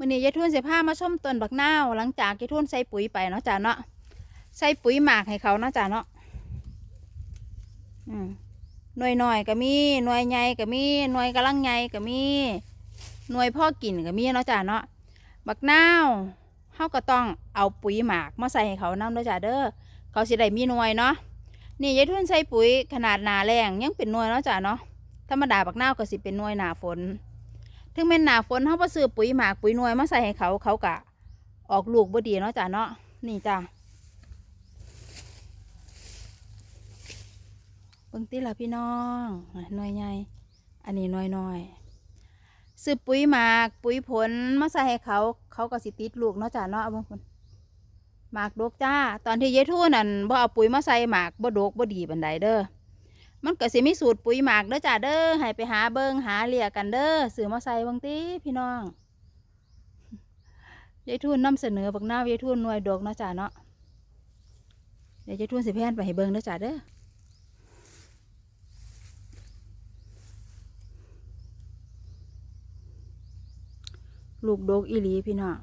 มื้อนี้ยายทุนเสิพามาชมต้นบักนาวหลังจากยายทุนใส่ปุ๋ยไปเนาะจ้ะเนาะใส่ปุ๋ยหมากให้เขาเนาะจ้ะเนาะหน่วยหน้อยก็มีหน่วยใหญ่ก็มีหน่วยกำลังใหญ่ก็มีหน่วยพ่อกินก็มีเนาะจ้ะเนาะบักนาวเฮาก็ต้องเอาปุ๋ยหมากมาใส่ให้เขานำเด้อจ้ะเด้อเขาสิได้มีหน่วยเนาะนี่ยายทุนใส่ปุ๋ยขนาดหนาแรงยังเป็นหน่วยเนาะจ้ะเนาะธรรมดาบักนาวก็สิเป็นหน่วยหนาฝน ถึงแม่นหนาฝนเขาบ่ซื้อปุ๋ยหมากปุ๋ยนวยมาใส่ให้เขาเขากะ ออกลูกบ่ดีเนาะจ้ะเนาะนี่จ้ะเบิ่งติละพี่น้องหน่วยใหญ่อันนี้น่วยน้อยซื้อปุ๋ยหมากปุ๋ยผลมาใส่ให้เขา เขาก็สิติดลูกเนาะจ้ะเนาะเอาเบิ่งคนหมากดกจ้า ตอนที่ยายทูนั่นบ่เอาปุ๋ยมาใส่หมากบ่ดกบ่ดีปานใดเด้อ มันก็สิมีสูตรปุ๋ยหมากเด้อจ้าเด้อให้ไปหาเบิงหาเลียกันเด้อซื้อมาใส่บางตีพี่น้องยายทุนนำเสนอบักหน้ายายทุนหน่วยดอกเนาะจ้าเนาะเดี๋ยวยายทุนสิแพนไปให้เบิงเด้อจ้าเด้อลูกดกอีหลีพี่น้อง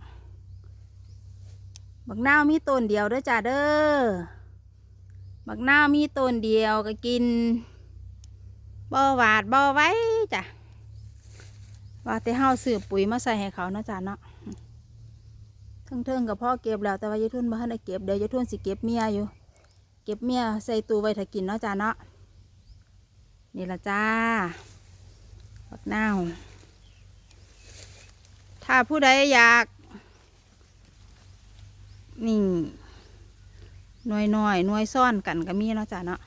บักนาวมีต้นเดียวเด้อจ้าเด้อบักนาวมีต้นเดียวก็กิน บ่หวาดบ่ไว้จ้ะว่าแต่เฮาซื้อปุ๋ยมาใส่ให้เขาเนาะจ้ะเนาะเทิงๆกับพ่อเก็บแล้วแต่ว่ายายทุ่นบ่ทันได้เก็บเดี๋ยวยายทุ่นสิเก็บเมียอยู่ เก็บเมียใส่ตู้ไว้ถ้ากินเนาะจ้ะเนาะนี่ละจ้าบักนาถ้าผู้ใดอยาก นี่หน่วยหน้อยหน่วยซ่อนกันก็มีเนาะจ้ะเนาะ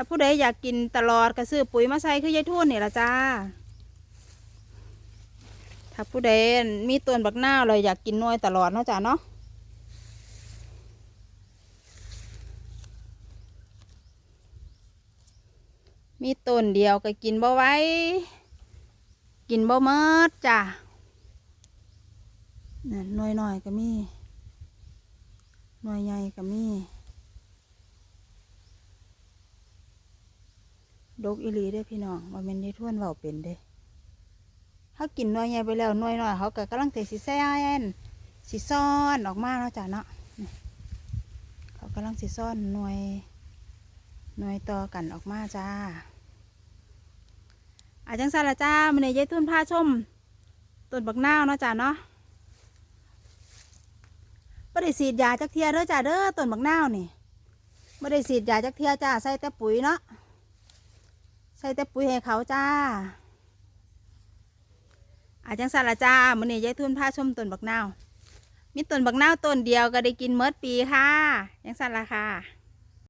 ถ้าผู้ใดอยากกินตลอดก็ซื้อปุ๋ยมาใส่คือยายทุ่นนี่ละจ้า ถ้าผู้ใดมีต้นบักหน้าเลยอยากกินน่วยตลอดเนาะจ้ะเนาะมีต้นเดียวก็กินบ่ไว้ กินบ่เมิดจ้ะนั่นหน่วยน้อยก็มีหน่วยใหญ่ก็มี ดกอีหลีเด้พี่น้องว่าแมันยายทวนเว้าเป็นเด้เขากินหน่วยใหญ่ไปแล้วหน่วยน้อยเขาก็กำลังเตะสีแซนสีซ่อนออกมาแล้วจ้ะเนาะเขากำลังสีซ่อนหน่วยหน่วยต่อกันออกมาจ้าอาจังสันละจ้ามันเนี่ยายทุ่นพาชมต้นบักนาวเนาะจ้ะเนาะไม่ได้ฉีดยาจักเทียเด้อจ้าเด้อต้นบักนาวนี่ไม่ได้ฉีดยาจักเทียจ้าใส่แต่ปุ๋ยเนาะ ใส่แต่ปุ๋ยให้เขาจ้า อาจังสันละจ้ามื้อนี้ยายทุนผ้าชมต้นบักนาว มีต้นบักนาวต้นเดียวก็ได้กินเมิดปีค่ะ จังสันละค่ะ